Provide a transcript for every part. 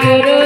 ગુરુજી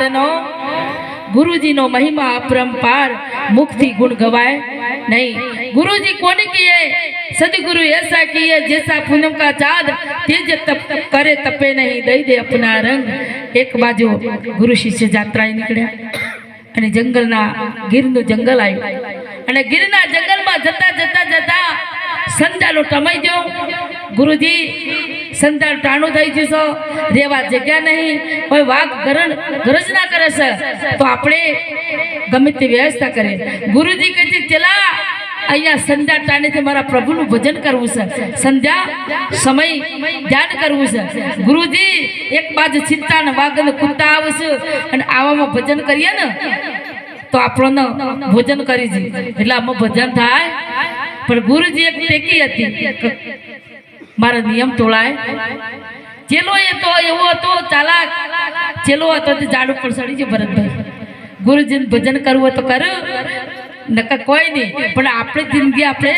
વાતનો ગુરુજીનો મહિમા, અપરંપાર, મુખથી ગુણ ગવાય નહીં. ગુરુજી કોને કીએ? સદગુરુ એસા કીએ, જેસા પૂનમ કા ચાંદ તેજ તપ કરે તપે નહીં. દઈ દે અપના રંગ. એક બાજુ ગુરુ શિષ્ય જાત્રાએ નીકળ્યા અને જંગલના ગીરનું જંગલ આવ્યું. અને ગીરના જંગલમાં જતા જતા જતા સંજાલો ટમાઈ ગયો. ગુરુજી સંતાલ ટાણું થઈ જશો. રેવા જગ્યા નહીં. કોઈ વાઘ ગરણ ગરજના કરે છે. તો આપણે ગમે તે વ્યવસ્થા કરે ગુરુજી કહે છે, ચલા, અહીંયા સંધ્યા ટાણેથી મારા પ્રભુનું ભજન કરવું છે. સંધ્યા, સમય ધ્યાન કરવું છે. ગુરુજી, એક બાજુ ચિંતા ને વાઘ ને કૂદતા આવશે અને આવામાં ભજન કરીએ ને, તો આપણને ભોજન કરી છે એટલે આમાં ભજન થાય પણ ગુરુજી એક ટેકી હતી. મારો નિયમ તોળાય. ચેલો એ તો એવો હતો ચાલાક. ચેલો હતો તે ઝાડ ઉપર સડી છે ભરતભાઈ. ગુરુજીને ભજન કરવું તો કર. નકર કોઈ નહીં. પણ આપણે જિંદગી આપણે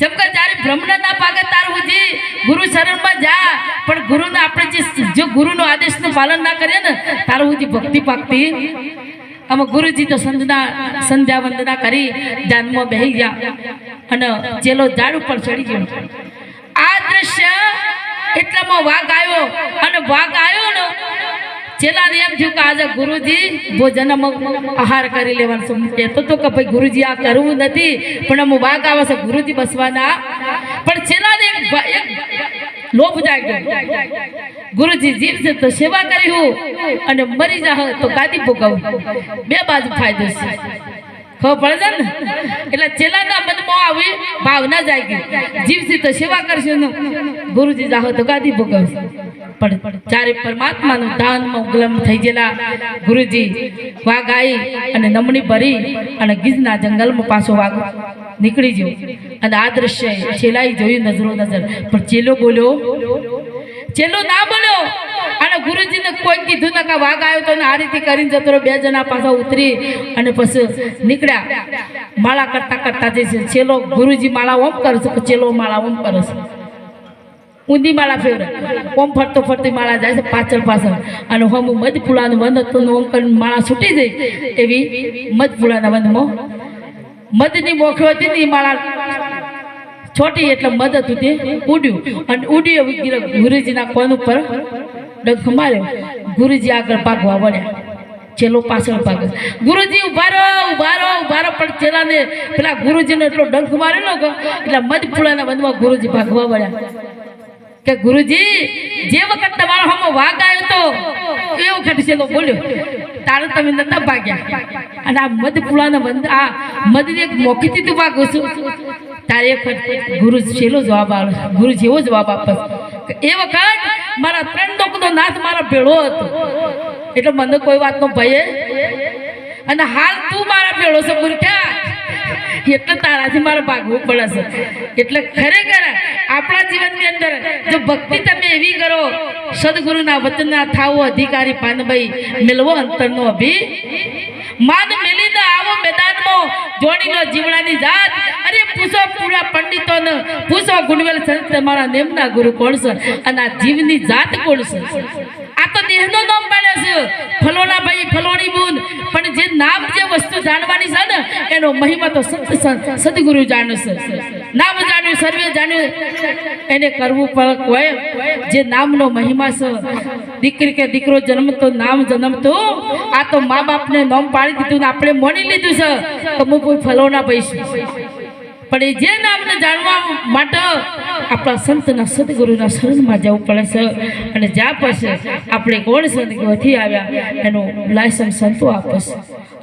જેમ કે જ્યારે ભ્રમણ ના પાકે તારું હુજી ગુરુ શરણમાં જા. પણ ગુરુને આપણે જે જો ગુરુનો આદેશનું પાલન ના કરીએ ને, તારું હુજી ભક્તિ પાકતી. આમાં ગુરુજી તો સંધના સંધ્યા વંદના કરી ધ્યાનમાં બેહી ગયા. અને ચેલો ઝાડ ઉપર ચડી ગયો. આ દ્રશ્ય એટલામાં વાઘ આવ્યો. અને વાઘ આવ્યો ને ચેલાને એમ થયું કે આજે ગુરુજી ભોજન આહાર કરી લેવાનું શું કહેતો તો કે ભાઈ ગુરુજી આ કરવું નથી, પણ અમુક વાઘ આવે છે. ગુરુજી બસવાના. પણ એક એક લોભ જાગ્યો ગુરુજી જીવશે તો સેવા કરી હું અને મરી જાહ તો કાદી ભોગવું. બે બાજુ ફાયદો છે ખબર પડે ને? એટલે ચેલાના મનમાં આવી ભાવના જાગી. જીવશે તો સેવા કરશે ગુરુજી જાહો તો ગાદી ભોગવશે પણ ચારે પરમાત્માનું દાનમાં ગુલામ થઈ ગયેલા ગુરુજી વાઘ આવી અને નમણી ભરી અને ગીજના જંગલમાં પાછો વાઘ નીકળી ગયો. અને આ દ્રશ્ય છેલ્લાએ જોયું નજરો નજર. પણ ચેલો બોલ્યો, ચેલો ના બોલ્યો. અને ગુરુજીને કોઈ કીધું ના કે વાઘ આવ્યો તો આ રીતે કરીને જતો. બે જણા પાછા ઉતરી અને પછી નીકળ્યા. માળા કરતા કરતા જે છે, ચેલો ગુરુજી માળા ઓમ કરે છે ચેલો માળા ઓમ કરે છે? ઊંધી માળા ફેવરે. ઓમ ફરતો ફરતી માળા જાય છે પાછળ પાછળ. અને હમ મધ પુલાનું બંધ હતું ઓમ કરીને માળા છૂટી જાય. એવી મધ પુલાના બંધમાં મધની મોખી હતી ને માળા છોટી એટલે મધ હતું ઉડ્યું. અને ઉડ્યો ગુરુજીના કોન ઉપર? ડંખ માર્યો. ગુરુજી આગળ ભાગવા વળ્યા. ચેલો પાછળ ભાગે. ગુરુજી ઉભારો ઉભારો ઊભા રહો ઊભા રહો. પણ ચેલાને પેલા ગુરુજીને એટલો ડંખ મારેલો કે એટલે મધ પુલાના બંધમાં ગુરુજી ભાગવા વળ્યા. કે ગુરુજી, જે વખત તમારો હમો વાઘ આવ્યો તો, એ વખત ચેલો બોલ્યો તારે તમે નતા ભાગ્યા. અને આ મધ પુલાના બંધ આ મધને મોખીથી તું ભાગું છું. તારે ગુરુ છેલ્લો જવાબ આવે ગુરુ જેવો જવાબ આપે. એ વખત મારા ત્રણ લોકનો નાથ મારા ભેળો હતો. એટલે મને કોઈ વાતનો ભય અને હાલ તું મારા ભેળો છે ક્યાં એટલે તારાથી મારે ભાગવું પડે છે. એટલે ખરેખર આપણા જીવનની અંદર જો ભક્તિ તમે એવી કરો સદગુરુના વચનના થાવો અધિકારી પાનભાઈ મેળવો અંતરનો અભી. માન મેલીને આવો મેદાનમાં, જોડીનો જીવડાની જાત. અરે પૂછો પૂરા પંડિતોને, પૂછો ગુણવેલ સંત તમારા નેમના ગુરુ કોણ છે અને આ જીવની જાત કોણ છે? આ તો દેહનો નામ પાડ્યો છે ફલોણા ભાઈ ફલોણી બુન પણ જે નામ જે વસ્તુ જાણવાની છે ને, એનો મહિમા તો સત સદગુરુ જાણશે નામ જાણ્યું, સર્વે જાણ્યું. એને કરવું પણ કોઈ જે નામનો મહિમા છે. દીકરી કે દીકરો જન્મતો, નામ જન્મતો, આ તો મા બાપને નામ પાડી દીધું ને આપણે માની લીધું છે. તો હું કોઈ ફલો ના પૈસા. પણ એ જે નામને જાણવા માટે આપણા સંતના સદગુરુના શરણમાં જવું પડે છે. અને જ્યાં પછી આપણે કોણ સદગુરુથી આવ્યા, એનું લાયસન્સ સંતો આપશે.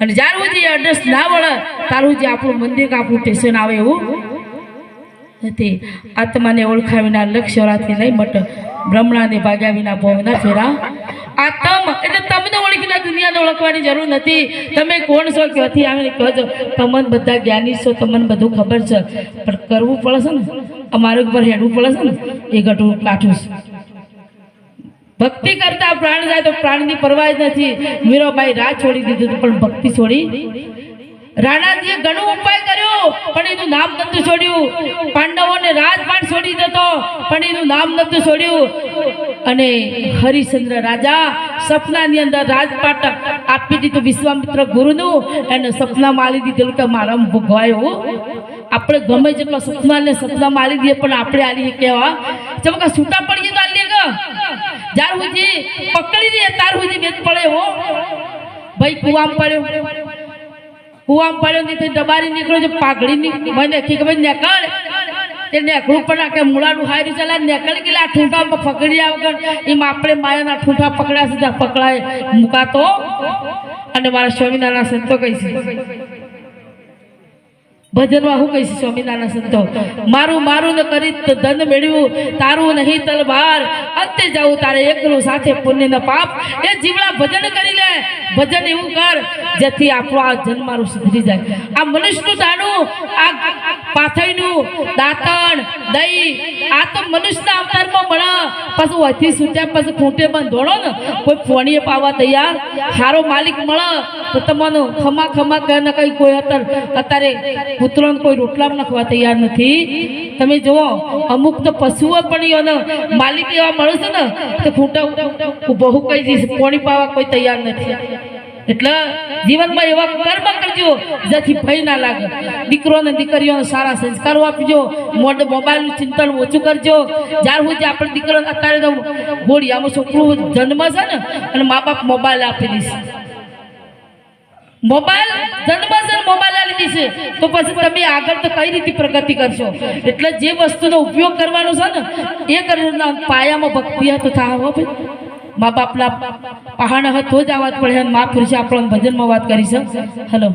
અને જ્યાર સુધી એડ્રેસ ના વળે ત્યાર જે આપણું મંદિર કે આપણું સ્ટેશન આવે એવું નથી. આત્માને ઓળખા વિના લક્ષ્યરાથી નહીં મટ. બ્રહ્મણાને ભાગ્યા વિના ભોગના ફેરા. આ તમ એટલે તમને ઓળખીને દુનિયાને ઓળખવાની જરૂર નથી. તમે કોણ છો ક્યાંથી આવીને કહો છો તમને બધા જ્ઞાની છો, તમને બધું ખબર છે. પણ કરવું પડે છે ને? અમારે ઉપર હેડવું પડે છે ને? એ ઘટું કાઠું છે. ભક્તિ કરતા પ્રાણ જાય તો પ્રાણની પરવા જ નથી. મીરાબાઈ રાહ છોડી દીધું પણ ભક્તિ છોડી રાણાજીએ ઘણો ઉપાય કર્યો, પણ એનું નામ નતું છોડ્યું. પાંડવોને રાજપાટ છોડી દેતો, પણ એનું નામ નતું છોડ્યું. અને હરિશ્ચંદ્ર રાજા સપનાની અંદર રાજપાટ આપી દીધું વિશ્વામિત્ર ગુરુનું, એને સપના માલી દીધેલું કે મારા ભોગવાયો આપણે ગમે જેટલા સપના માલી દઈએ, પણ આપણે આલી કહેવા ચમકા છૂટા પડીએ તો આલીએ જ્યાર સુધી પકડી દઈએ તાર સુધી બેન પડે હો. ભાઈ કુવામ પડ્યો. કુવામ પડ્યો નથી દબાડી નીકળ્યો છે પાઘડી મને કે ભાઈ નેકળ. તે નેકળું પણ આ કે મુળાનું હારી ચલા નેકળ ગયેલા ઠૂંઠા પકડ્યા વગર. એમાં આપણે માયાના ઠૂંઠા પકડ્યા સીધા પકડાય, મુકાતો. અને મારા સ્વામિનારાયણ સંતો કહી છે ભજનમાં હું કહીશ, સ્વામિનારાયણ સંતો, મારું મારું ને કરી ધન મેળવ્યું, તારું નહીં તલવાર. અંતે જાવું તારે એકલું સાથે પુણ્ય ન પાપ. એ જીવડા ભજન કરી લે. ભજન એવું કર, જેથી આપણો આ જન્મ મારું સુધરી જાય. આ મનુષ્યનું દાણું, આ પાથઈનું દાંતણ, દહીં, આ તો મનુષ્યના અવતારમાં મળે. પાછું વધી સૂટ્યા પછી ખૂંટે બંધોળો ને, કોઈ ફોણીએ પાવા તૈયાર. હારો માલિક મળે. તો તમને ખમા ખમા કહે ને કઈ કોઈ અત્યારે અત્યારે પુત્રોને કોઈ રોટલા નાખવા તૈયાર નથી. તમે જુઓ, અમુક તો પશુઓ પણ માલિક એવા મળશે ને, તો ખૂંટા બહુ કહી જઈશ પોણી પાવા કોઈ તૈયાર નથી. એટલે જીવનમાં એવા કર્મ કરજો, જેથી ભય ના લાગે. દીકરો અને દીકરીઓને સારા સંસ્કારો આપજો મોડ મોબાઈલનું ચિંતન ઓછું કરજો. જ્યાર સુધી આપણે દીકરો અત્યારે તો ગોળિયામાં છોકરું જન્મ છે ને, અને મા બાપ મોબાઈલ આપી દેશે મોબાઈલ, જન્મસર મોબાઈલ આપી છે. તો પછી તમે આગળ તો કઈ રીતે પ્રગતિ કરશો? એટલે જે વસ્તુનો ઉપયોગ કરવાનો છે ને, એ કરવાના પાયામાં ભક્તિ તો થાય હો ભાઈ. મા બાપલા પહાણ હતો જ આ વાત પડે મા પુરુષે આપણને ભજનમાં વાત કરી છે. હલો.